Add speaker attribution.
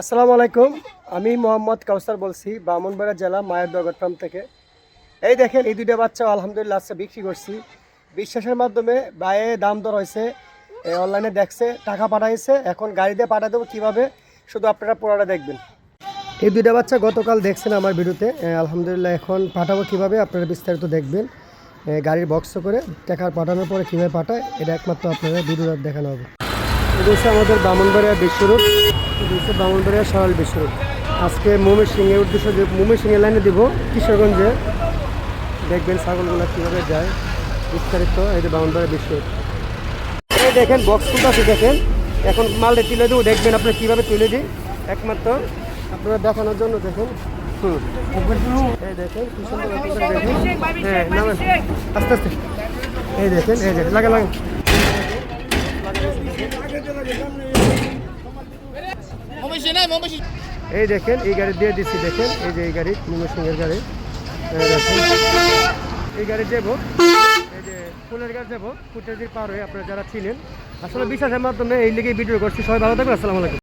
Speaker 1: আসসালামু আলাইকুম, আমি মোহাম্মদ কাউসার বলছি, বামনবাড়া জেলা মায়ের দগর ফার্ম থেকে। এই দেখেন, এই দুইটা বাচ্চা আলহামদুলিল্লাহ আজকে বিক্রি করছি। বিশ্বাসের মাধ্যমে বাইরে দাম দর হয়েছে অনলাইনে দেখছে, টাকা পাঠাইছে, এখন গাড়িতে পাঠা দেবো কীভাবে, শুধু আপনারা পুরোটা দেখবেন। এই দুইটা বাচ্চা গতকাল দেখছেন আমার ভিডিওতে আলহামদুলিল্লাহ এখন পাঠাবো কীভাবে, আপনারা বিস্তারিত দেখবেন। গাড়ির বক্স করে টাকা পাঠানোর পরে কীভাবে পাঠায়, এটা একমাত্র আপনারা ভিডিওটা দেখানো হবে। এটা হচ্ছে আমাদের বামনবাড়িয়া বিশ্বরূপ এটা হচ্ছে বামনবাড়িয়া সরল আজকে মোমের সিংয়ের উদ্দেশ্য যে মোমের সিংয়ের লাইনে দিব, কিশোরগঞ্জে। দেখবেন ছাগলগুলো কীভাবে যায়। বিস্তারিত এই যে বামনবাড়িয়া বিশ্বরূপ এই দেখেন বক্স আছে, দেখেন। এখন মালটা তুলে দেবো, দেখবেন আপনারা কীভাবে তুলে দিই। একমাত্র আপনারা দেখানোর জন্য দেখেন। এই দেখেন কি সুন্দর হ্যাঁ আস্তে আস্তে। এই দেখেন এই দেখেন। লাগা লাগা এই দেখেন, এই গাড়ি দিয়ে দিচ্ছি দেখেন, এই যে এই গাড়ি নিমো সিংহের গাড়ি। এই গাড়ি যাব এই যে ফুলের গাড়ি যাব ফুটের পার হয়ে আপনারা যারা ছিলেন আসলে বিশ্বাসের মাধ্যমে এই লিগে ভিডিও করছি। সবাই ভালো থাকবে আসসালামু আলাইকুম।